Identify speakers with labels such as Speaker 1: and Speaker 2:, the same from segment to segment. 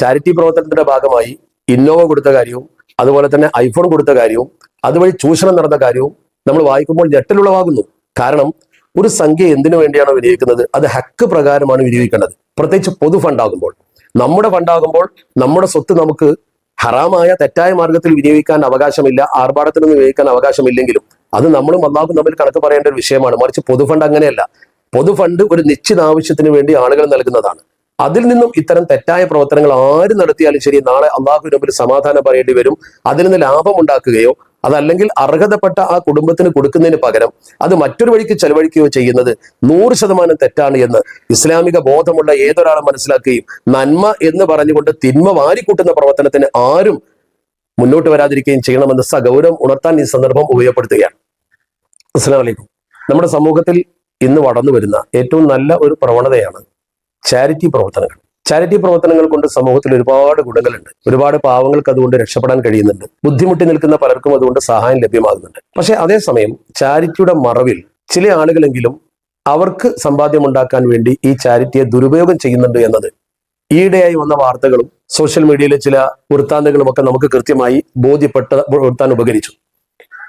Speaker 1: Charity പ്രവർത്തനത്തിന്റെ ഭാഗമായി Innova കൊടുത്ത കാര്യവും അതുപോലെ തന്നെ ഐഫോൺ കൊടുത്ത കാര്യവും അതുവഴി ചൂഷണം നടന്ന കാര്യവും നമ്മൾ വായിക്കുമ്പോൾ ഞെട്ടലുളവാകുന്നു. കാരണം ഒരു സംഖ്യ എന്തിനു വേണ്ടിയാണോ വിനിയോഗിക്കുന്നത്? അത് ഹക്ക് പ്രകാരമാണ് വിനിയോഗിക്കേണ്ടത്. പ്രത്യേകിച്ച് പൊതു ഫണ്ടാകുമ്പോൾ നമ്മുടെ ഫണ്ടാകുമ്പോൾ നമ്മുടെ സ്വത്ത് നമുക്ക് ഹറാമായ തെറ്റായ മാർഗത്തിൽ വിനിയോഗിക്കാൻ അവകാശമില്ല ആർഭാടത്തിനൊന്നും വിനിയോഗിക്കാൻ അവകാശമില്ലെങ്കിലും അത് നമ്മളും അള്ളാഹും തമ്മിൽ കണക്ക് പറയേണ്ട ഒരു വിഷയമാണ്. മറിച്ച് പൊതു ഫണ്ട് അങ്ങനെയല്ല. പൊതു ഫണ്ട് ഒരു നിശ്ചിത ആവശ്യത്തിന് വേണ്ടി ആളുകൾ നൽകുന്നതാണ്. അതിൽ നിന്നും ഇത്തരം തെറ്റായ പ്രവർത്തനങ്ങൾ ആര് നടത്തിയാലും ശരി നാളെ അള്ളാഹു മുമ്പിൽ സമാധാനം പറയേണ്ടി വരും. അതിൽ നിന്ന് ലാഭം ഉണ്ടാക്കുകയോ അതല്ലെങ്കിൽ അർഹതപ്പെട്ട ആ കുടുംബത്തിന് കൊടുക്കുന്നതിന് പകരം അത് മറ്റൊരു വഴിക്ക് ചെലവഴിക്കുകയോ ചെയ്യുന്നത് നൂറ് ശതമാനം തെറ്റാണ് എന്ന് ഇസ്ലാമിക ബോധമുള്ള ഏതൊരാളും മനസ്സിലാക്കുകയും നന്മ എന്ന് പറഞ്ഞുകൊണ്ട് തിന്മ വാരിക്കൂട്ടുന്ന പ്രവർത്തനത്തിന് ആരും മുന്നോട്ട് വരാതിരിക്കുകയും ചെയ്യണമെന്ന് സഗൗരവം ഉണർത്താൻ ഈ സന്ദർഭം ഉപയോഗപ്പെടുത്തുകയാണ്. അസ്സാം വലൈക്കും നമ്മുടെ സമൂഹത്തിൽ ഇന്ന് വളർന്നു വരുന്ന ഏറ്റവും നല്ല ഒരു പ്രവണതയാണ് ചാരിറ്റി പ്രവർത്തനങ്ങൾ. ചാരിറ്റി പ്രവർത്തനങ്ങൾ കൊണ്ട് സമൂഹത്തിൽ ഒരുപാട് ഗുണങ്ങളുണ്ട്. ഒരുപാട് പാവങ്ങൾക്ക് അതുകൊണ്ട് രക്ഷപ്പെടാൻ കഴിയുന്നുണ്ട്. ബുദ്ധിമുട്ടി നിൽക്കുന്ന പലർക്കും അതുകൊണ്ട് സഹായം ലഭ്യമാകുന്നുണ്ട്. പക്ഷെ അതേസമയം ചാരിറ്റിയുടെ മറവിൽ ചില ആളുകളെങ്കിലും അവർക്ക് സമ്പാദ്യം ഉണ്ടാക്കാൻ വേണ്ടി ഈ ചാരിറ്റിയെ ദുരുപയോഗം ചെയ്യുന്നുണ്ട് എന്നത് ഈയിടെയായി വന്ന വാർത്തകളും സോഷ്യൽ മീഡിയയിലെ ചില വൃത്താന്തങ്ങളും ഒക്കെ നമുക്ക് കൃത്യമായി ബോധ്യപ്പെട്ട വൃത്താൻ ഉപകരിച്ചു.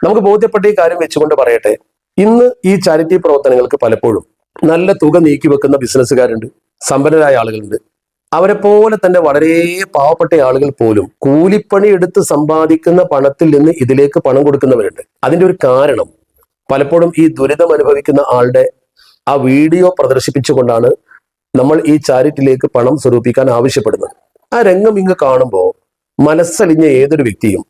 Speaker 1: നമുക്ക് ബോധ്യപ്പെട്ട ഈ കാര്യം വെച്ചുകൊണ്ട് പറയട്ടെ. ഇന്ന് ഈ ചാരിറ്റി പ്രവർത്തനങ്ങൾക്ക് പലപ്പോഴും നല്ല തുക നീക്കി വെക്കുന്ന ബിസിനസ്സുകാരുണ്ട്. സമ്പന്നരായ ആളുകളുണ്ട്. അവരെ പോലെ തന്നെ വളരെ പാവപ്പെട്ട ആളുകൾ പോലും കൂലിപ്പണി എടുത്ത് സമ്പാദിക്കുന്ന പണത്തിൽ നിന്ന് ഇതിലേക്ക് പണം കൊടുക്കുന്നവരുണ്ട്. അതിന്റെ ഒരു കാരണം പലപ്പോഴും ഈ ദുരിതം അനുഭവിക്കുന്ന ആളുടെ ആ വീഡിയോ പ്രദർശിപ്പിച്ചുകൊണ്ടാണ് നമ്മൾ ഈ ചാരിറ്റിയിലേക്ക് പണം സ്വരൂപിക്കാൻ ആവശ്യപ്പെടുന്നത്. ആ രംഗം ഇങ്ങ് കാണുമ്പോൾ മനസ്സലിഞ്ഞ ഏതൊരു വ്യക്തിയും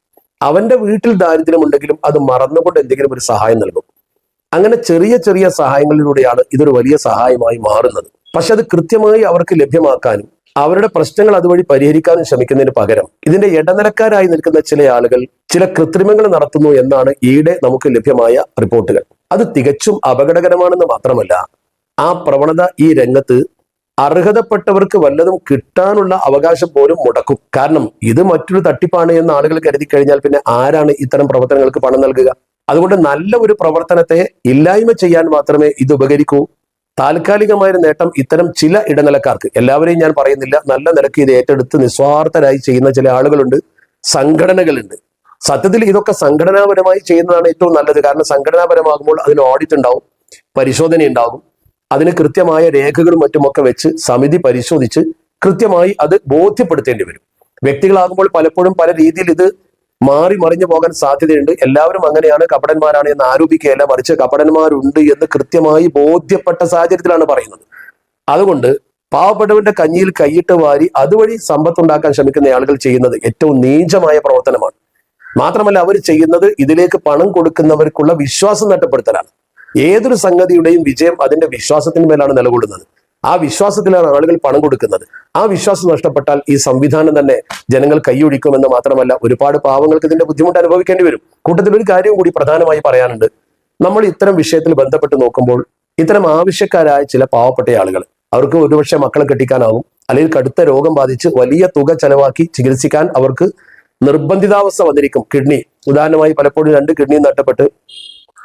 Speaker 1: അവന്റെ വീട്ടിൽ ദാരിദ്ര്യമുണ്ടെങ്കിലും അത് മറന്നുകൊണ്ട് എന്തെങ്കിലും ഒരു സഹായം നൽകും. അങ്ങനെ ചെറിയ ചെറിയ സഹായങ്ങളിലൂടെയാണ് ഇതൊരു വലിയ സഹായമായി മാറുന്നത്. പക്ഷെ അത് കൃത്യമായി അവർക്ക് ലഭ്യമാക്കാനും അവരുടെ പ്രശ്നങ്ങൾ അതുവഴി പരിഹരിക്കാനും ശ്രമിക്കുന്നതിന് പകരം ഇതിന്റെ ഇടനിലക്കാരായി നിൽക്കുന്ന ചില ആളുകൾ ചില കൃത്രിമങ്ങൾ നടത്തുന്നു എന്നാണ് ഈയിടെ നമുക്ക് ലഭ്യമായ റിപ്പോർട്ടുകൾ. അത് തികച്ചും അപകടകരമാണെന്ന് മാത്രമല്ല ആ പ്രവണത ഈ രംഗത്ത് അർഹതപ്പെട്ടവർക്ക് വല്ലതും കിട്ടാനുള്ള അവകാശം പോലും മുടക്കും. കാരണം ഇത് മറ്റൊരു തട്ടിപ്പാണ് എന്ന് ആളുകൾ കരുതി കഴിഞ്ഞാൽ പിന്നെ ആരാണ് ഇത്തരം പ്രവർത്തനങ്ങൾക്ക് പണം നൽകുക? അതുകൊണ്ട് നല്ല ഒരു പ്രവർത്തനത്തെ ഇല്ലായ്മ ചെയ്യാൻ മാത്രമേ ഇത് ഉപകരിക്കൂ. താൽക്കാലികമായ നേട്ടം ഇത്തരം ചില ഇടനിലക്കാർക്ക്. എല്ലാവരെയും ഞാൻ പറയുന്നില്ല. നല്ല നിലയ്ക്ക് ഇത് ഏറ്റെടുത്ത് നിസ്വാർത്ഥരായി ചെയ്യുന്ന ചില ആളുകളുണ്ട്. സംഘടനകളുണ്ട്. സത്യത്തിൽ ഇതൊക്കെ സംഘടനാപരമായി ചെയ്യുന്നതാണ് ഏറ്റവും നല്ലത്. കാരണം സംഘടനാപരമാകുമ്പോൾ അതിന് ഓഡിറ്റ് ഉണ്ടാവും പരിശോധന ഉണ്ടാകും അതിന് കൃത്യമായ രേഖകളും മറ്റുമൊക്കെ വെച്ച് സമിതി പരിശോധിച്ച് കൃത്യമായി അത് ബോധ്യപ്പെടുത്തേണ്ടി വരും. വ്യക്തികളാകുമ്പോൾ പലപ്പോഴും പല രീതിയിൽ ഇത് മാറി മറിഞ്ഞു പോകാൻ സാധ്യതയുണ്ട്. എല്ലാവരും അങ്ങനെയാണ് കപടന്മാരാണ് എന്ന് ആരോപിക്കുകയല്ല. മറിച്ച് കപടന്മാരുണ്ട് എന്ന് കൃത്യമായി ബോധ്യപ്പെട്ട സാഹചര്യത്തിലാണ് പറയുന്നത്. അതുകൊണ്ട് പാവപ്പെട്ടവന്റെ കഞ്ഞിയിൽ കൈയിട്ട് വാരി അതുവഴി സമ്പത്തുണ്ടാക്കാൻ ശ്രമിക്കുന്ന ആളുകൾ ചെയ്യുന്നത് ഏറ്റവും നീചമായ പ്രവർത്തനമാണ്. മാത്രമല്ല അവർ ചെയ്യുന്നത് ഇതിലേക്ക് പണം കൊടുക്കുന്നവർക്കുള്ള വിശ്വാസം നഷ്ടപ്പെടുത്തലാണ്. ഏതൊരു സംഗതിയുടെയും വിജയം അതിന്റെ വിശ്വാസത്തിന് മേലാണ് നിലകൊള്ളുന്നത്. ആ വിശ്വാസത്തിലാണ് ആളുകൾ പണം കൊടുക്കുന്നത്. ആ വിശ്വാസം നഷ്ടപ്പെട്ടാൽ ഈ സംവിധാനം തന്നെ ജനങ്ങൾ കൈയൊഴിക്കുമെന്ന് മാത്രമല്ല ഒരുപാട് പാവങ്ങൾക്ക് ഇതിന്റെ ബുദ്ധിമുട്ട് അനുഭവിക്കേണ്ടി വരും. കൂട്ടത്തിൽ ഒരു കാര്യം കൂടി പ്രധാനമായി പറയാനുണ്ട്. നമ്മൾ ഇത്തരം വിഷയത്തിൽ ബന്ധപ്പെട്ട് നോക്കുമ്പോൾ ഇത്തരം ആവശ്യക്കാരായ ചില പാവപ്പെട്ട ആളുകൾ അവർക്ക് ഒരുപക്ഷെ മക്കളെ കെട്ടിക്കാനാവും അല്ലെങ്കിൽ കടുത്ത രോഗം ബാധിച്ച് വലിയ തുക ചെലവാക്കി ചികിത്സിക്കാൻ അവർക്ക് നിർബന്ധിതാവസ്ഥ വന്നിരിക്കും. കിഡ്നി ഉദാഹരണമായി പലപ്പോഴും രണ്ട് കിഡ്നിയും നഷ്ടപ്പെട്ട്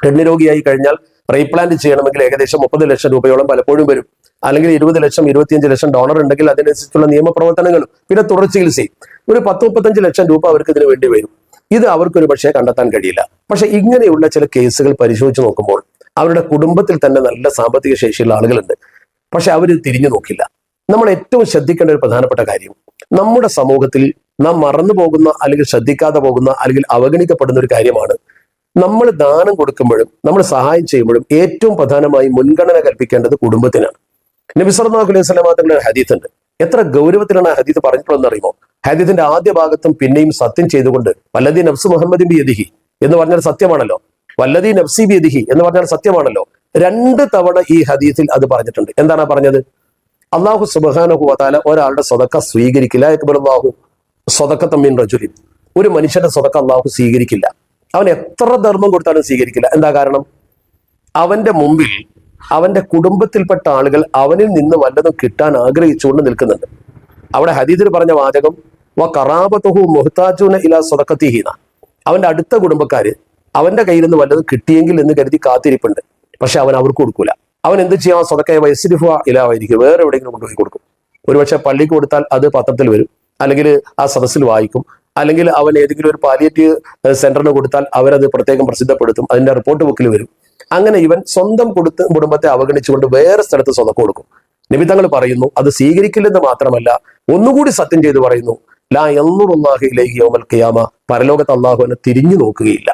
Speaker 1: കിഡ്നി രോഗിയായി കഴിഞ്ഞാൽ റീപ്ലാന്റ് ചെയ്യണമെങ്കിൽ ഏകദേശം മുപ്പത് ലക്ഷം രൂപയോളം പലപ്പോഴും വരും. അല്ലെങ്കിൽ ഇരുപത് ലക്ഷം ഇരുപത്തിയഞ്ച് ലക്ഷം ഡോളർ ഉണ്ടെങ്കിൽ അതിനനുസരിച്ചുള്ള നിയമപ്രവർത്തനങ്ങളും പിന്നെ തുടർ ചികിത്സയും ഒരു പത്ത് മുപ്പത്തഞ്ച് ലക്ഷം രൂപ അവർക്ക് ഇതിനു വേണ്ടി വരും. ഇത് അവർക്കൊരു പക്ഷേ കണ്ടെത്താൻ കഴിയില്ല. പക്ഷെ ഇങ്ങനെയുള്ള ചില കേസുകൾ പരിശോധിച്ച് നോക്കുമ്പോൾ അവരുടെ കുടുംബത്തിൽ തന്നെ നല്ല സാമ്പത്തിക ശേഷിയുള്ള ആളുകളുണ്ട്. പക്ഷെ അവർ തിരിഞ്ഞു നോക്കില്ല. നമ്മൾ ഏറ്റവും ശ്രദ്ധിക്കേണ്ട ഒരു പ്രധാനപ്പെട്ട കാര്യം നമ്മുടെ സമൂഹത്തിൽ നാം മറന്നു പോകുന്ന അല്ലെങ്കിൽ ശ്രദ്ധിക്കാതെ പോകുന്ന അല്ലെങ്കിൽ അവഗണിക്കപ്പെടുന്ന ഒരു കാര്യമാണ് നമ്മൾ ദാനം കൊടുക്കുമ്പോഴും നമ്മൾ സഹായം ചെയ്യുമ്പോഴും ഏറ്റവും പ്രധാനമായി മുൻഗണന കൽപ്പിക്കേണ്ടത് കുടുംബത്തിനാണ്. നബി സല്ലല്ലാഹു അലൈഹി വസല്ലം തങ്ങളുടെ ഹദീത്ത് ഉണ്ട് എത്ര ഗൗരവത്തിലാണ് ആ ഹദീത്ത് പറഞ്ഞിട്ടുള്ളതെന്ന് അറിയുമോ ഹദീത്തിന്റെ ആദ്യ ഭാഗത്തും പിന്നെയും സത്യം ചെയ്തുകൊണ്ട് വല്ലതി നബ്സ് മുഹമ്മദിൻ ബി യദിഹി എന്ന് പറഞ്ഞാൽ സത്യമാണല്ലോ. വല്ലതി നഫ്സി ബി യദിഹി എന്ന് പറഞ്ഞാൽ സത്യമാണല്ലോ. രണ്ട് തവണ ഈ ഹദീത്തിൽ അത് പറഞ്ഞിട്ടുണ്ട്. എന്താണ് പറഞ്ഞത്? അള്ളാഹു സുബാനഹു വതാല ഒരാളുടെ സ്വതക്ക സ്വീകരിക്കില്ല. അള്ളാഹു സ്വതക്ക മീൻ റജുലിൻ. ഒരു മനുഷ്യന്റെ സ്വതക്ക അള്ളാഹു സ്വീകരിക്കില്ല. അവൻ എത്ര ധർമ്മം കൊടുത്താലും സ്വീകരിക്കില്ല. എന്താ കാരണം? അവന്റെ മുമ്പിൽ അവന്റെ കുടുംബത്തിൽപ്പെട്ട ആളുകൾ അവനിൽ നിന്ന് വല്ലതും കിട്ടാൻ ആഗ്രഹിച്ചുകൊണ്ട് നിൽക്കുന്നുണ്ട്. അവിടെ ഹദീദിൽ പറഞ്ഞ വാചകം വ കറാബത്തുഹു മുഹ്താജുന ഇല സ്വതക്കത്തിഹീന അവന്റെ അടുത്ത കുടുംബക്കാര് അവന്റെ കയ്യിൽ നിന്ന് വല്ലതും കിട്ടിയെങ്കിൽ എന്ന് കരുതി കാത്തിരിപ്പുണ്ട്. പക്ഷെ അവൻ അവർക്ക് കൊടുക്കൂല. അവൻ എന്ത് ചെയ്യാം? സ്വതക്കയെ വയസ്സിരിഫ ഇലാവായിരിക്കും. വേറെ എവിടെയെങ്കിലും കൊണ്ടുപോയി കൊടുക്കും. ഒരുപക്ഷെ പള്ളിക്ക് കൊടുത്താൽ അത് പത്രത്തിൽ വരും. അല്ലെങ്കിൽ ആ സദസ്സിൽ വായിക്കും. അല്ലെങ്കിൽ അവൻ ഏതെങ്കിലും ഒരു പാലിയേറ്റീവ് സെന്ററിന് കൊടുത്താൽ അവരത് പ്രത്യേകം പ്രസിദ്ധപ്പെടുത്തും. അതിന്റെ റിപ്പോർട്ട് ബുക്കിൽ വരും. അങ്ങനെ ഇവൻ സ്വന്തം കൊടുത്ത് കുടുംബത്തെ അവഗണിച്ചുകൊണ്ട് വേറെ സ്ഥലത്ത് സ്വന്തം കൊടുക്കും. നിമിത്തങ്ങൾ പറയുന്നു അത് സ്വീകരിക്കില്ലെന്ന് മാത്രമല്ല ഒന്നുകൂടി സത്യം ചെയ്ത് പറയുന്നു ലാ എന്നുറുല്ലാഹിലേക്ക് യോമൽ ഖിയാമ പരലോകത്ത് അള്ളാഹുവിനെ തിരിഞ്ഞു നോക്കുകയില്ല.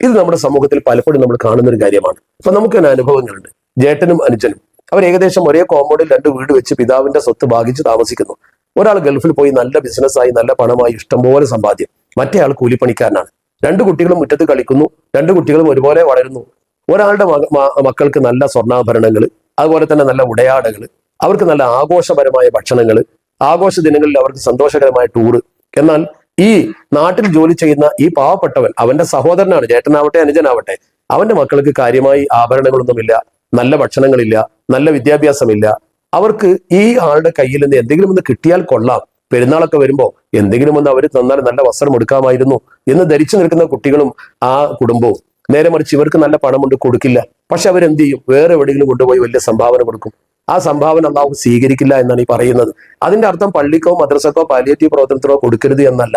Speaker 1: ഇത് നമ്മുടെ സമൂഹത്തിൽ പലപ്പോഴും നമ്മൾ കാണുന്ന ഒരു കാര്യമാണ്. അപ്പൊ നമുക്ക് തന്നെ അനുഭവങ്ങളുണ്ട്. ജേട്ടനും അനുജനും അവർ ഏകദേശം ഒരേ കോമ്പൗണ്ടിൽ രണ്ട് വീട് വെച്ച് പിതാവിന്റെ സ്വത്ത് ഭാഗിച്ച് താമസിക്കുന്നു. ഒരാൾ ഗൾഫിൽ പോയി നല്ല ബിസിനസ്സായി നല്ല പണമായി ഇഷ്ടംപോലെ സമ്പാദ്യം. മറ്റേ ആൾ കൂലിപ്പണിക്കാരനാണ്. രണ്ട് കുട്ടികളും മുറ്റത്ത് കളിക്കുന്നു രണ്ട് കുട്ടികളും ഒരുപോലെ വളരുന്നു. ഒരാളുടെ മക- മക്കൾക്ക് നല്ല സ്വർണാഭരണങ്ങൾ അതുപോലെ തന്നെ നല്ല ഉടയാടകൾ അവർക്ക് നല്ല ആഘോഷപരമായ ഭക്ഷണങ്ങൾ ആഘോഷ ദിനങ്ങളിൽ അവർക്ക് സന്തോഷകരമായ ടൂറ് എന്നാൽ ഈ നാട്ടിൽ ജോലി ചെയ്യുന്ന ഈ പാവപ്പെട്ടവൻ അവന്റെ സഹോദരനാണ് ചേട്ടനാവട്ടെ അനുജനാവട്ടെ അവന്റെ മക്കൾക്ക് കാര്യമായി ആഭരണങ്ങളൊന്നുമില്ല നല്ല ഭക്ഷണങ്ങളില്ല നല്ല വിദ്യാഭ്യാസമില്ല. അവർക്ക് ഈ ആളുടെ കയ്യിൽ നിന്ന് എന്തെങ്കിലും ഒന്ന് കിട്ടിയാൽ കൊള്ളാം. പെരുന്നാളൊക്കെ വരുമ്പോൾ എന്തെങ്കിലും ഒന്ന് അവർ തന്നാൽ നല്ല വസ്ത്രം എടുക്കാമായിരുന്നു എന്ന് ധരിച്ചു നിൽക്കുന്ന കുട്ടികളും ആ കുടുംബവും. നേരെ മറിച്ച് ഇവർക്ക് നല്ല പണം കൊണ്ട് കൊടുക്കില്ല. പക്ഷെ അവരെന്ത് ചെയ്യും? വേറെ എവിടെയെങ്കിലും കൊണ്ടുപോയി വലിയ സംഭാവന കൊടുക്കും. ആ സംഭാവന അള്ളാഹു സ്വീകരിക്കില്ല എന്നാണ് ഈ പറയുന്നത്. അതിന്റെ അർത്ഥം പള്ളിക്കോ മദ്രസക്കോ പാലിയേറ്റീവ് പ്രവർത്തനത്തിനോ കൊടുക്കരുത് എന്നല്ല.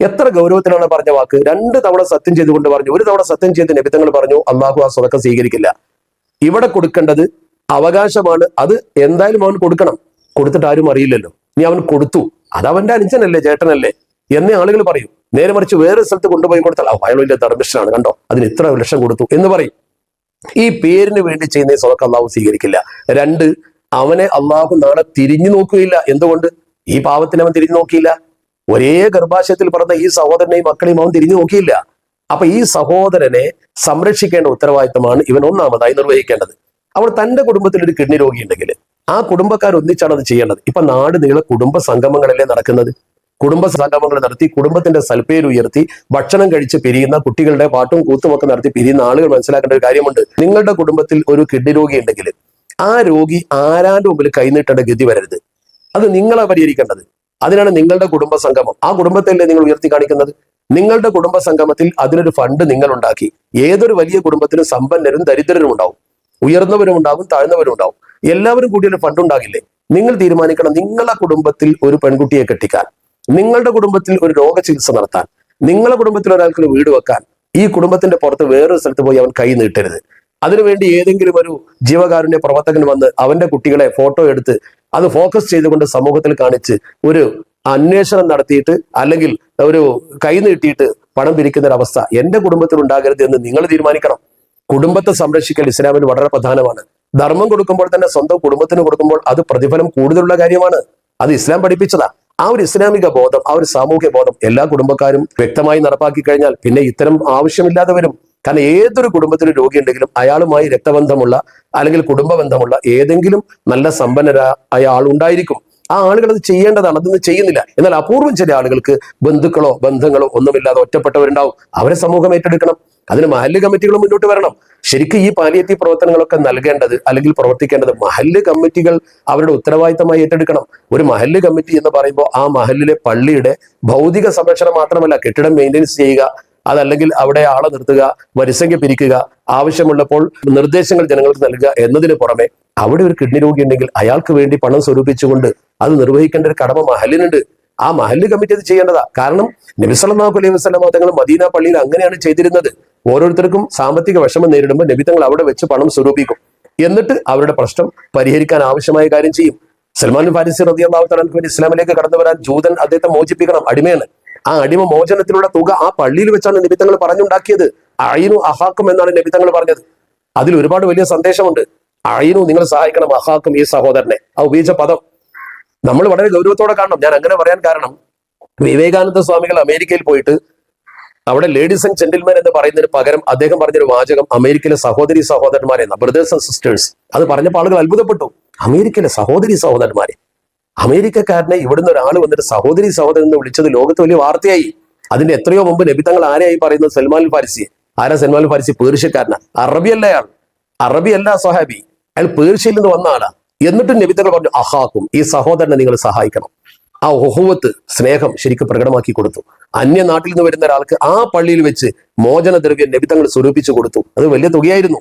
Speaker 1: എത്ര ഗൗരവത്തിലാണ് പറഞ്ഞ വാക്ക്? രണ്ട് തവണ സത്യം ചെയ്തുകൊണ്ട് പറഞ്ഞു ഒരു തവണ സത്യം ചെയ്ത് നിബിധങ്ങൾ പറഞ്ഞു അള്ളാഹു ആ സ്വതക്കം സ്വീകരിക്കില്ല. ഇവിടെ കൊടുക്കേണ്ടത് അവകാശമാണ്. അത് എന്തായാലും അവൻ കൊടുക്കണം. കൊടുത്തിട്ട് ആരും അറിയില്ലല്ലോ. ഇനി അവൻ കൊടുത്തു. അത് അവന്റെ അനുജനല്ലേ ചേട്ടനല്ലേ? എന്നേ ആളുകൾ പറയും. നേരെ മറിച്ച് വേറെ സ്ഥലത്ത് കൊണ്ടുപോയി കൊടുത്താൽ "ആ, അയാൾ വലിയ കണ്ടോ? അതിന് ഇത്ര ലക്ഷം കൊടുത്തു. എന്ന് പറയും. ഈ പേരിന് വേണ്ടി ചെയ്യുന്ന സ്വതക്ക അള്ളാഹു സ്വീകരിക്കില്ല. രണ്ട് അവനെ അള്ളാഹു നാളെ തിരിഞ്ഞു നോക്കുകയില്ല. എന്തുകൊണ്ട്? ഈ പാവത്തിന് അവൻ തിരിഞ്ഞു നോക്കിയില്ല. ഒരേ ഗർഭാശയത്തിൽ പറഞ്ഞ ഈ സഹോദരനെയും മക്കളെയും അവൻ തിരിഞ്ഞു നോക്കിയില്ല. അപ്പൊ ഈ സഹോദരനെ സംരക്ഷിക്കേണ്ട ഉത്തരവാദിത്തമാണ് ഇവൻ ഒന്നാമതായി നിർവഹിക്കേണ്ടത്. അവൾ തന്റെ കുടുംബത്തിൽ ഒരു കിഡ്നി രോഗി ഉണ്ടെങ്കിൽ ആ കുടുംബക്കാർ ഒന്നിച്ചാണ് അത് ചെയ്യേണ്ടത്. ഇപ്പൊ നാട് നീളെ കുടുംബ സംഗമങ്ങളല്ലേ നടക്കുന്നത്? കുടുംബ സംഗമങ്ങൾ നടത്തി കുടുംബത്തിന്റെ സൽപ്പേര് ഉയർത്തി ഭക്ഷണം കഴിച്ച് പിരിയുന്ന കുട്ടികളുടെ പാട്ടും കൂത്തും ഒക്കെ നടത്തി പിരിയുന്ന ആളുകൾ മനസ്സിലാക്കേണ്ട ഒരു കാര്യമുണ്ട്. നിങ്ങളുടെ കുടുംബത്തിൽ ഒരു കിഡ്നി രോഗി ഉണ്ടെങ്കിൽ ആ രോഗി ആരാന്റെ മുമ്പിൽ കൈനീട്ടേണ്ട ഗതി വരരുത്. അത് നിങ്ങളെ പരിഹരിക്കേണ്ടത്. അതിനാണ് നിങ്ങളുടെ കുടുംബ സംഗമം. ആ കുടുംബത്തെയല്ലേ നിങ്ങൾ ഉയർത്തി കാണിക്കുന്നത്? നിങ്ങളുടെ കുടുംബ സംഗമത്തിൽ അതിനൊരു ഫണ്ട് നിങ്ങൾ ഉണ്ടാക്കി ഏതൊരു വലിയ കുടുംബത്തിനും സമ്പന്നരും ദരിദ്രരും ഉണ്ടാവും. ഉയർന്നവരും ഉണ്ടാവും താഴ്ന്നവരും ഉണ്ടാവും. എല്ലാവരും കൂടി ഒരു ഫണ്ട് ഉണ്ടാകില്ലേ? നിങ്ങൾ തീരുമാനിക്കണം. നിങ്ങളുടെ കുടുംബത്തിൽ ഒരു പെൺകുട്ടിയെ കെട്ടിക്കാൻ. നിങ്ങളുടെ കുടുംബത്തിൽ ഒരു രോഗ ചികിത്സ നടത്താൻ നിങ്ങളുടെ കുടുംബത്തിൽ ഒരാൾക്ക് വീട് വെക്കാൻ ഈ കുടുംബത്തിന്റെ പുറത്ത് വേറൊരു സ്ഥലത്ത് പോയി അവൻ കൈ നീട്ടരുത്. അതിനുവേണ്ടി ഏതെങ്കിലും ഒരു ജീവകാരുണ്യ പ്രവർത്തകൻ വന്ന് അവന്റെ കുട്ടികളെ ഫോട്ടോ എടുത്ത് അത് ഫോക്കസ് ചെയ്തുകൊണ്ട് സമൂഹത്തിൽ കാണിച്ച് ഒരു അന്വേഷണം നടത്തിയിട്ട് അല്ലെങ്കിൽ ഒരു കൈ നീട്ടിയിട്ട് പണം പിരിക്കുന്ന ഒരു അവസ്ഥ എന്റെ കുടുംബത്തിൽ ഉണ്ടാകരുത് എന്ന് നിങ്ങൾ തീരുമാനിക്കണം. കുടുംബത്തെ സംരക്ഷിക്കൽ ഇസ്ലാമിൽ വളരെ പ്രധാനമാണ്. ധർമ്മം കൊടുക്കുമ്പോൾ തന്നെ സ്വന്തം കുടുംബത്തിന് കൊടുക്കുമ്പോൾ അത് പ്രതിഫലം കൂടുതലുള്ള കാര്യമാണ്. അത് ഇസ്ലാം പഠിപ്പിച്ചതാ. ആ ഒരു ഇസ്ലാമിക ബോധം ആ ഒരു സാമൂഹ്യ ബോധം എല്ലാ കുടുംബക്കാരും വ്യക്തമായി നടപ്പാക്കി കഴിഞ്ഞാൽ പിന്നെ ഇത്തരം ആവശ്യമില്ലാതെ വരും കാരണം ഏതൊരു കുടുംബത്തിലും രോഗിയുണ്ടെങ്കിലും അയാളുമായി രക്തബന്ധമുള്ള അല്ലെങ്കിൽ കുടുംബ ബന്ധമുള്ള ഏതെങ്കിലും നല്ല സമ്പന്നരായ ആളുണ്ടായിരിക്കും ആ ആളുകൾ അത് ചെയ്യേണ്ടതാണ്. അതൊന്നും ചെയ്യുന്നില്ല. എന്നാൽ അപൂർവം ചില ആളുകൾക്ക് ബന്ധുക്കളോ ബന്ധങ്ങളോ ഒന്നുമില്ലാതെ ഒറ്റപ്പെട്ടവരുണ്ടാവും. അവരെ സമൂഹം ഏറ്റെടുക്കണം. അതിന് മഹല്ല് കമ്മിറ്റികൾ മുന്നോട്ട് വരണം. ശരിക്കും ഈ പാലിയേറ്റീവ് പ്രവർത്തനങ്ങളൊക്കെ നൽകേണ്ടത് അല്ലെങ്കിൽ പ്രവർത്തിക്കേണ്ടത് മഹല്ല് കമ്മിറ്റികൾ അവരുടെ ഉത്തരവാദിത്തമായി ഏറ്റെടുക്കണം. ഒരു മഹല്ല് കമ്മിറ്റി എന്ന് പറയുമ്പോൾ ആ മഹല്ലിലെ പള്ളിയുടെ ഭൗതിക സംരക്ഷണം മാത്രമല്ല കെട്ടിടം മെയിന്റെനൻസ് ചെയ്യുക അതല്ലെങ്കിൽ അവിടെ ആളെ നിർത്തുക വരിസംഖ്യ പിരിക്കുക ആവശ്യമുള്ളപ്പോൾ നിർദ്ദേശങ്ങൾ ജനങ്ങൾക്ക് നൽകുക എന്നതിന് പുറമെ അവിടെ ഒരു കിഡ്നി രോഗി ഉണ്ടെങ്കിൽ അയാൾക്ക് വേണ്ടി പണം സ്വരൂപിച്ചുകൊണ്ട് അത് നിർവഹിക്കേണ്ട ഒരു കടമ മഹലിനുണ്ട് ആ മഹല്ല് കമ്മിറ്റി അത് ചെയ്യേണ്ടതാ. കാരണം നബി സല്ലല്ലാഹു അലൈഹി വസല്ലമ തങ്ങൾ മദീന പള്ളിയിൽ അങ്ങനെയാണ് ചെയ്തിരുന്നത്. ഓരോരുത്തർക്കും സാമ്പത്തിക വിഷമം നേരിടുമ്പോൾ നബി തങ്ങൾ അവിടെ വെച്ച് പണം സ്വരൂപിക്കും. എന്നിട്ട് അവരുടെ പ്രശ്നം പരിഹരിക്കാൻ ആവശ്യമായ കാര്യം ചെയ്യും. സൽമാൻ ഫാരിസി റതി അള്ളാഹു ഇസ്ലാമിലേക്ക് കടന്നു വരാൻ ജൂതൻ അദ്ദേഹത്തെ മോചിപ്പിക്കണം അടിമയാണ്. ആ അടിമ മോചനത്തിലുള്ള തുക ആ പള്ളിയിൽ വെച്ചാണ് നബിത്തങ്ങൾ പറഞ്ഞുണ്ടാക്കിയത്. അയിനു അഹാക്കും എന്നാണ് നബിത്തങ്ങൾ പറഞ്ഞത്. അതിൽ ഒരുപാട് വലിയ സന്ദേശമുണ്ട്. അയിനു നിങ്ങൾ സഹായിക്കണം അഹാക്കും ഈ സഹോദരനെ. ആ ഉപയോഗിച്ച പദം. നമ്മൾ വളരെ ഗൗരവത്തോടെ കാണണം. ഞാൻ അങ്ങനെ പറയാൻ കാരണം വിവേകാനന്ദ സ്വാമികൾ അമേരിക്കയിൽ പോയിട്ട് അവിടെ ലേഡീസ് ആൻഡ് ജെന്റിൽമാൻ എന്ന് പറയുന്നതിന് പകരം അദ്ദേഹം പറഞ്ഞൊരു വാചകം അമേരിക്കയിലെ സഹോദരി സഹോദരന്മാരെ ബ്രദേഴ്സ് ആൻഡ് സിസ്റ്റേഴ്സ് അത് പറഞ്ഞപ്പോൾ ആളുകൾ അത്ഭുതപ്പെട്ടു. അമേരിക്കയിലെ സഹോദരി സഹോദരന്മാരെ അമേരിക്കക്കാരനെ ഇവിടുന്ന് ഒരാൾ വന്നിട്ട് സഹോദരി സഹോദരൻ എന്ന് വിളിച്ചത് ലോകത്ത് വലിയ വാർത്തയായി. അതിന്റെ എത്രയോ മുമ്പ് നബിത്തങ്ങൾ ആരെയായി പറയുന്നത്? സൽമാൻ ഫാരിസി. ആരാ സൽമാൻ ഫാരിസി? പേർഷ്യക്കാരനാ. അറബിയല്ല അയാൾ. അറബി അല്ല സഹാബി. അയാൾ പേർഷ്യയിൽ നിന്ന് വന്ന ആളാ. എന്നിട്ടും നബിത്തങ്ങൾ പറഞ്ഞു അഹാക്കും ഈ സഹോദരനെ നിങ്ങൾ സഹായിക്കണം. ആ ഒഹുവത്ത് സ്നേഹം ശരിക്കും പ്രകടമാക്കി കൊടുത്തു. അന്യ നാട്ടിൽ നിന്ന് വരുന്ന ഒരാൾക്ക് ആ പള്ളിയിൽ വെച്ച് മോചനദ്രവ്യം നബിത്തങ്ങൾ സ്വരൂപിച്ചു കൊടുത്തു. അത് വലിയ തുകയായിരുന്നു.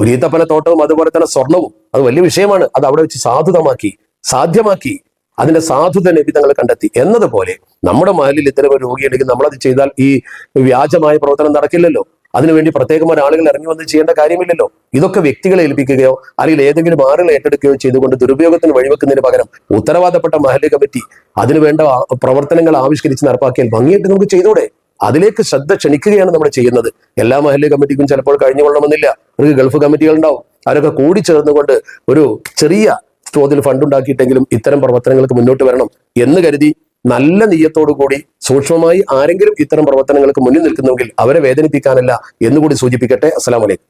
Speaker 1: ഒരു തോട്ടവും അതുപോലെ തന്നെ സ്വർണവും. അത് വലിയ വിഷയമാണ്. അത് അവിടെ വെച്ച് സാധുതമാക്കി സാധ്യമാക്കി അതിന്റെ സാധുത നബി തങ്ങൾ കണ്ടെത്തി. എന്നതുപോലെ നമ്മുടെ മഹലിൽ ഇത്തരം ഒരു രോഗിയുണ്ടെങ്കിൽ നമ്മളത് ചെയ്താൽ ഈ വ്യാജമായ പ്രവർത്തനം നടക്കില്ലല്ലോ. അതിനുവേണ്ടി പ്രത്യേകമായ ആളുകൾ ഇറങ്ങി വന്ന് ചെയ്യേണ്ട കാര്യമില്ലല്ലോ. ഇതൊക്കെ വ്യക്തികളെ ഏൽപ്പിക്കുകയോ അല്ലെങ്കിൽ ഏതെങ്കിലും ആളുകളെ ഏറ്റെടുക്കുകയോ ചെയ്തുകൊണ്ട് ദുരുപയോഗത്തിന് വഴിവെക്കുന്നതിന് പകരം ഉത്തരവാദപ്പെട്ട മഹല്ല് കമ്മിറ്റി അതിനുവേണ്ട പ്രവർത്തനങ്ങൾ ആവിഷ്കരിച്ച് നടപ്പാക്കിയാൽ ഭംഗിയായിട്ട് നമുക്ക് ചെയ്തൂടെ. അതിലേക്ക് ശ്രദ്ധ ക്ഷണിക്കുകയാണ് നമ്മൾ ചെയ്യുന്നത്. എല്ലാ മഹല്ല് കമ്മിറ്റിക്കും ചിലപ്പോൾ കഴിഞ്ഞു കൊള്ളണമെന്നില്ല. അവർക്ക് ഗൾഫ് കമ്മിറ്റികൾ ഉണ്ടാവും അവരൊക്കെ കൂടി ചേർന്നുകൊണ്ട് ഒരു ചെറിയ തോതിൽ ഫണ്ട് ഉണ്ടാക്കിയിട്ടെങ്കിലും ഇത്തരം പ്രവർത്തനങ്ങൾക്ക് മുന്നോട്ട് വരണം എന്ന് കരുതി നല്ല നീയത്തോടു കൂടി സൂക്ഷ്മമായി ആരെങ്കിലും ഇത്തരം പ്രവർത്തനങ്ങൾക്ക് മുന്നിൽ നിൽക്കുന്നുവെങ്കിൽ അവരെ വേദനിപ്പിക്കാനല്ല എന്നുകൂടി സൂചിപ്പിക്കട്ടെ. അസ്സലാമലൈക്കും